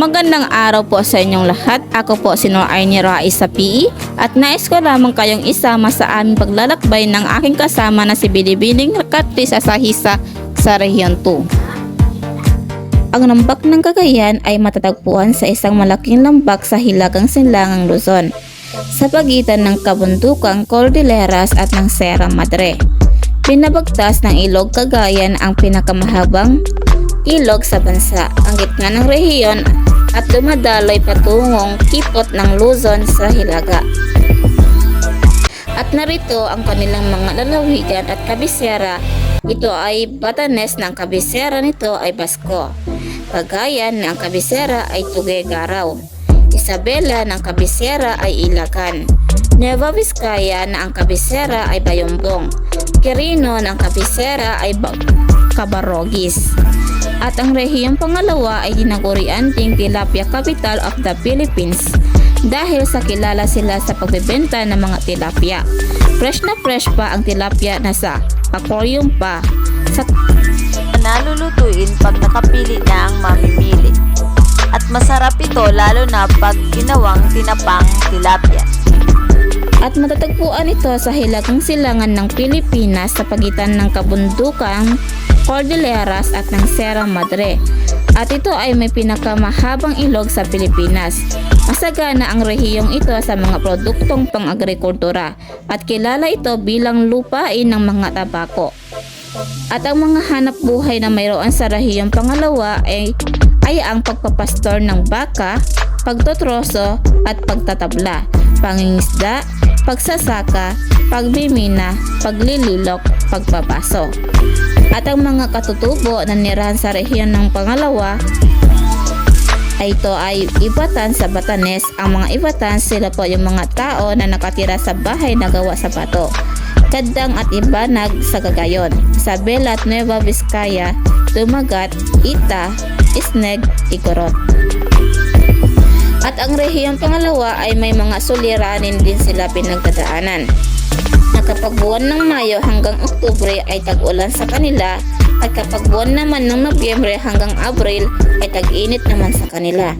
Magandang araw po sa inyong lahat. Ako po si Noah Arnie Rais sa PE at nais ko lamang kayong isama sa aming paglalakbay ng aking kasama na si Bilibining Katris Asahisa sa Rehiyon 2. Ang lambak ng Cagayan ay matatagpuan sa isang malaking lambak sa Hilagang Silangang Luzon sa pagitan ng kabundukang Cordilleras at ng Sierra Madre. Pinabagtas ng ilog Cagayan ang pinakamahabang ilog sa bansa, ang gitna ng rehiyon at dumadaloy patungong kipot ng Luzon sa Hilaga. At narito ang kanilang mga lalawigan at kabisera. Ito ay Batanes ng kabisera nito ay Basko. Cagayan ng kabisera ay Tugegaraw. Isabela ng kabisera ay Ilagan. Nueva Vizcaya na ang kabisera ay Bayombong. Quirino ng kabisera ay ba- Cabarogis. At ang rehiyong pangalawa ay dinagurian ding tilapia capital of the Philippines dahil sa kilala sila sa pagbebenta ng mga tilapia. Fresh na fresh pa ang tilapia na sa aquarium pa. Sa nalulutuin pag nakapili na ang mamimili. At masarap ito lalo na pag ginawang tinapang tilapia. at matatagpuan ito sa hilagang silangan ng Pilipinas sa pagitan ng kabundukang Cordilleras at ng Sierra Madre. At ito ay may pinakamahabang ilog sa Pilipinas. Masagana ang rehiyong ito sa mga produktong pang-agrikultura at kilala ito bilang lupain ng mga tabako. At ang mga hanap buhay na mayroon sa rehiyong pangalawa ay, ay ang pagpapastor ng baka, pagtotroso at pagtatabla, pangingisda, pagsasaka, pagbimina, paglililok, pagpapaso. At ang mga katutubo na nirahan sa rehiyon ng pangalawa ay ito ay ibatan sa Batanes. Ang mga ibatan sila po yung mga tao na nakatira sa bahay na gawa sa bato. Kadang at Ibanag sa Cagayon, Isabela at Nueva Vizcaya, Dumagat, Ita, Isneg, Igorot. At ang rehiyong pangalawa ay may mga suliranin din sila pinagdadaanan. Na kapag buwan ng Mayo hanggang Oktubre ay tag-ulan sa kanila at kapag buwan naman ng Nobyembre hanggang Abril ay tag-init naman sa kanila.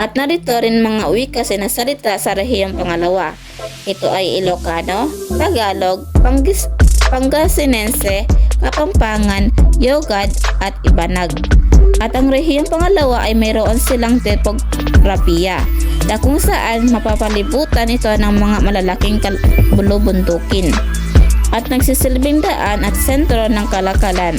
At narito rin mga wika sinasalita sa rehiyong pangalawa. Ito ay Ilocano, Tagalog, Pangis Pangasinense, Kapampangan, Yogad at Ibanag. At ang rehiyong pangalawa ay mayroon silang topografiya na kung saan mapapalibutan ito ng mga malalaking bulubundukin at nagsisilbing daan at sentro ng kalakalan.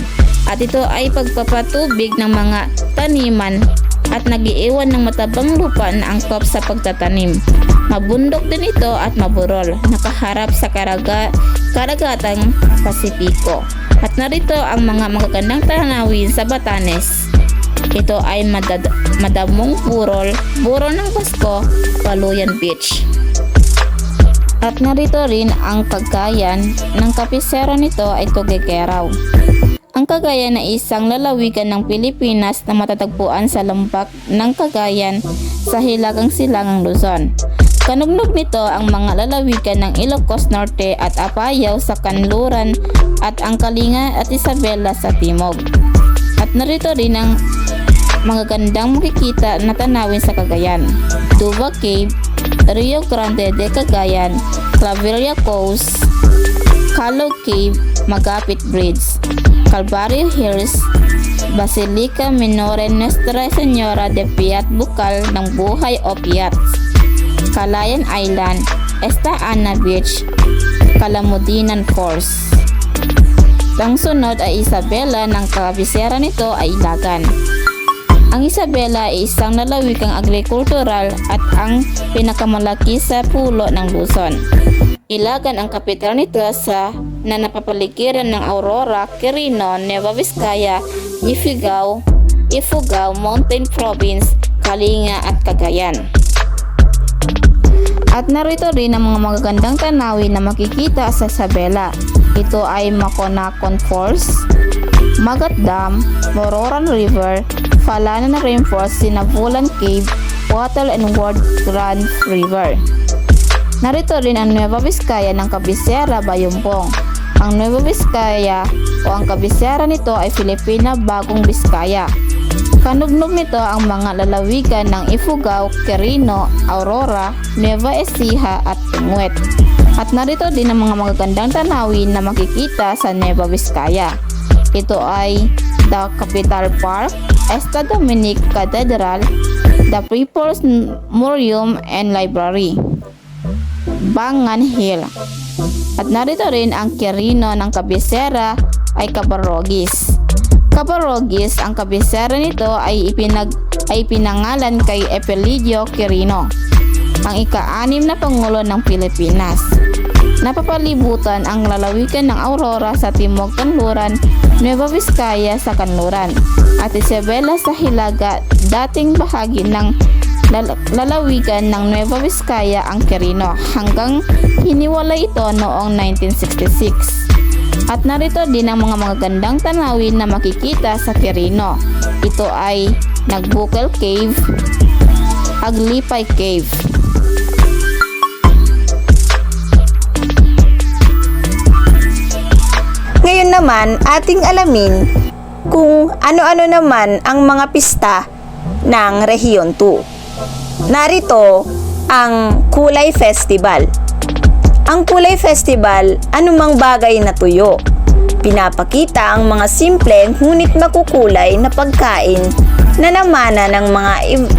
At ito ay pagpapatubig ng mga taniman at nagiiwan ng matabang lupa na angkop sa pagtatanim. Mabundok din ito at maburol, nakaharap sa karaga, karagatang Pasipiko. At narito ang mga magagandang tanawin sa Batanes. Ito ay madad- madamong burol, burol ng Pasko, Paluyan Beach. At narito rin ang kagayan ng kapisero nito ay Tugigeraw. Ang Cagayan ay isang lalawigan ng Pilipinas na matatagpuan sa lambak ng Cagayan sa Hilagang Silangang Luzon. Kanugnog nito ang mga lalawigan ng Ilocos Norte at Apayao sa Kanluran at ang Kalinga at Isabela sa Timog. At narito rin ang mga gandang makikita na tanawin sa Cagayan. Duva Cave, Rio Grande de Cagayan, Claveria Coast, Calo Cave, Magapit Bridge, Calvario Hills, Basilica Minore Nuestra Senora de Piat Bukal ng Buhay o Piat, Calayan Island, Esta Ana Beach, Kalamudinan Falls. Ang sunod ay Isabela ng kabisera nito ay Ilagan. Ang Isabela ay isang lalawigang agrikultural at ang pinakamalaki sa pulo ng Luzon. Ilagan ang kapital nito sa na napapaligiran ng Aurora, Quirino, Nueva Vizcaya, Ifugao, Ifugao, Mountain Province, Kalinga at Cagayan. At narito rin ang mga magagandang tanawin na makikita sa Isabela. Ito ay Maconacon Falls, Magat Dam, Mororan River, Falanan Rainforest, Sinabulan Cave, Water and Ward Grand River. Narito rin ang Nueva Vizcaya ng Kabisera, Bayumbong. Ang Nueva Vizcaya o ang kabisera nito ay Filipina Bagong Vizcaya. Kanubnob nito ang mga lalawigan ng Ifugao, Quirino, Aurora, Nueva Ecija at Benguet. At narito din ang mga magagandang tanawin na makikita sa Nueva Vizcaya. Ito ay the Capital Park, Esta Dominic Cathedral, the People's Museum and Library, Bangan Hill. At narito rin ang Quirino ng kabisera ay Cabarogis. Cabarogis, ang kabisera nito ay ipinag ay pinangalan kay Epelidio Quirino, ang ika-anim na pangulo ng Pilipinas. Napapalibutan ang lalawigan ng Aurora sa Timog Kanluran, Nueva Vizcaya sa Kanluran, at Isabela sa Hilaga, dating bahagi ng lal- lalawigan ng Nueva Vizcaya ang Quirino hanggang hiniwalay ito noong 1966. At narito din ang mga magagandang tanawin na makikita sa Quirino. Ito ay Nagbukel Cave, Aglipay Cave, Ngayon naman, ating alamin kung ano-ano naman ang mga pista ng Rehiyon 2. Narito ang Kulay Festival. Ang Kulay Festival, anumang bagay na tuyo. Pinapakita ang mga simple ngunit makukulay na pagkain na namana ng mga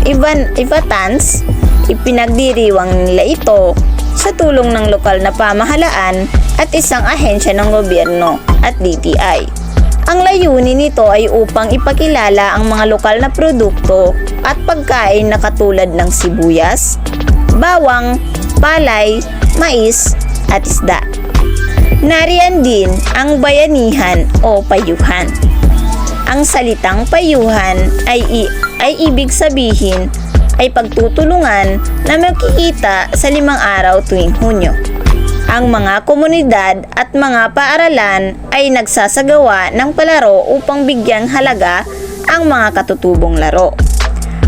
Ivan Ivatans. Ipinagdiriwang nila ito sa tulong ng lokal na pamahalaan at isang ahensya ng gobyerno at DTI. Ang layunin nito ay upang ipakilala ang mga lokal na produkto at pagkain na katulad ng sibuyas, bawang, palay, mais, at isda. Nariyan din ang bayanihan o payuhan. Ang salitang payuhan ay, i- ay ibig sabihin ay pagtutulungan na magkikita sa limang araw tuwing Hunyo. Ang mga komunidad at mga paaralan ay nagsasagawa ng palaro upang bigyang halaga ang mga katutubong laro.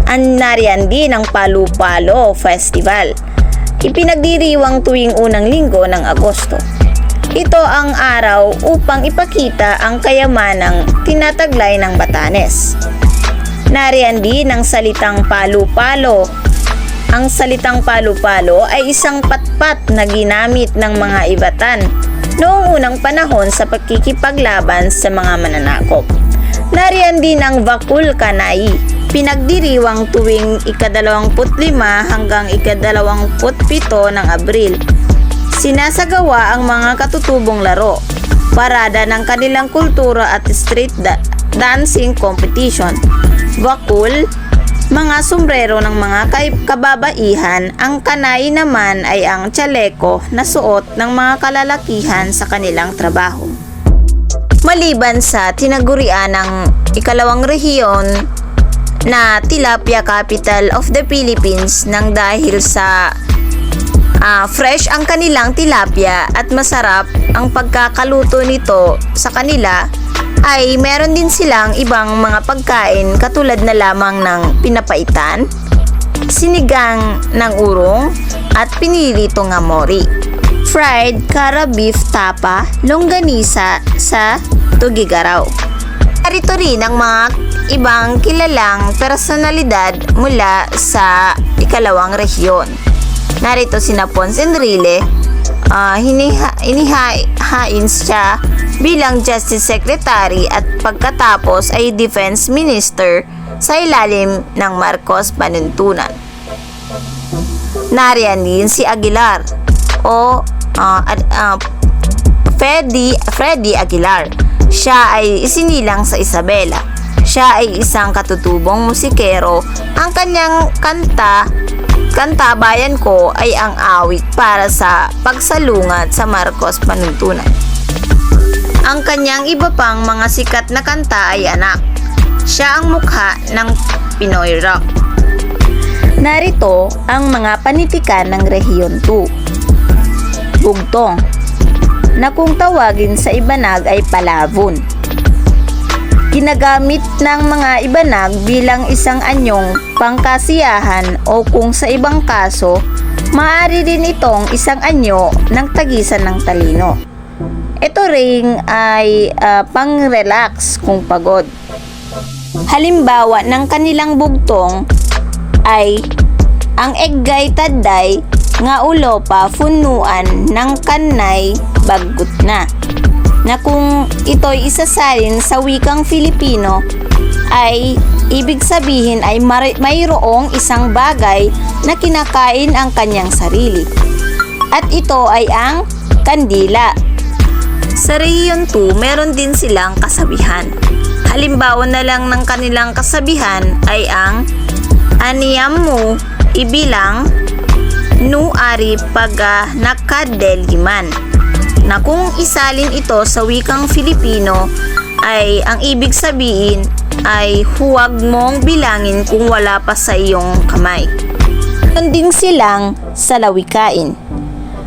Ang nariyan din ang Palu-Palo Festival. Ipinagdiriwang tuwing unang linggo ng Agosto. Ito ang araw upang ipakita ang kayamanang tinataglay ng Batanes. Nariyan din ang salitang palu-palo. Ang salitang palu-palo ay isang patpat na ginamit ng mga ibatan noong unang panahon sa pagkikipaglaban sa mga mananakop. Nariyan din ang Vakul Kanai, pinagdiriwang tuwing ikadalawamput-lima hanggang ikadalawamput-pito ng Abril. Sinasagawa ang mga katutubong laro, parada ng kanilang kultura at street da- dancing competition, bakul, mga sombrero ng mga kababaihan, ang kanay naman ay ang tsaleko na suot ng mga kalalakihan sa kanilang trabaho. Maliban sa tinagurian ng ikalawang rehiyon na Tilapia Capital of the Philippines nang dahil sa Ah, fresh ang kanilang tilapia at masarap ang pagkakaluto nito sa kanila ay meron din silang ibang mga pagkain katulad na lamang ng pinapaitan, sinigang ng urong at pinilitong amori. Fried kara beef tapa, longganisa sa Tugigaraw. Narito rin ang mga ibang kilalang personalidad mula sa ikalawang rehiyon. Narito sina Pons Enrile, uh, hiniha, inihain siya bilang Justice Secretary at pagkatapos ay Defense Minister sa ilalim ng Marcos Panuntunan. Nariyan din si Aguilar o uh, uh, Freddy, Freddy Aguilar. Siya ay isinilang sa Isabela. Siya ay isang katutubong musikero. Ang kanyang kanta, Kanta Bayan Ko ay ang awit para sa pagsalungat sa Marcos Panuntunan. Ang kanyang iba pang mga sikat na kanta ay anak. Siya ang mukha ng Pinoy Rock. Narito ang mga panitikan ng Rehiyon 2. Bugtong na kung tawagin sa Ibanag ay palavon. Ginagamit ng mga Ibanag bilang isang anyong pangkasiyahan o kung sa ibang kaso, maaari din itong isang anyo ng tagisan ng talino. Ito ring ay ah, pang-relax kung pagod. Halimbawa ng kanilang bugtong ay ang eggay taday nga ulo pa funuan ng kanay baggut na na kung ito'y isasalin sa wikang Filipino ay ibig sabihin ay mayroong isang bagay na kinakain ang kanyang sarili. At ito ay ang kandila. Sa Rehiyon 2, meron din silang kasabihan. Halimbawa na lang ng kanilang kasabihan ay ang Aniyam mo ibilang nu ari paga nakadeliman na kung isalin ito sa wikang Filipino ay ang ibig sabihin ay huwag mong bilangin kung wala pa sa iyong kamay. Meron din silang salawikain.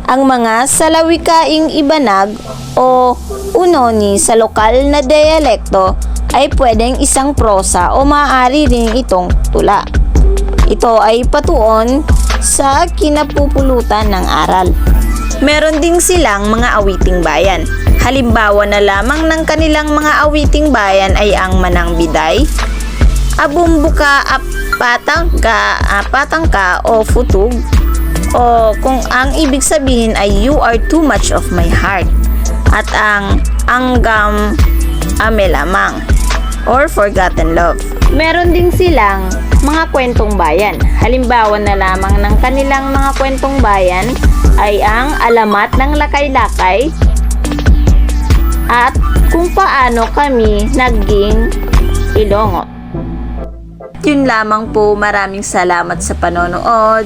Ang mga salawikaing ibanag o unoni sa lokal na dialekto ay pwedeng isang prosa o maaari rin itong tula. Ito ay patuon sa kinapupulutan ng aral. Meron din silang mga awiting bayan. Halimbawa na lamang ng kanilang mga awiting bayan ay ang Manang Biday, Abumbuka Apatang ka, apatang ka o Futug, o kung ang ibig sabihin ay you are too much of my heart at ang anggam amelamang or forgotten love. Meron din silang mga kwentong bayan. Halimbawa na lamang ng kanilang mga kwentong bayan ay ang alamat ng lakay-lakay at kung paano kami naging ilongo. Yun lamang po. Maraming salamat sa panonood.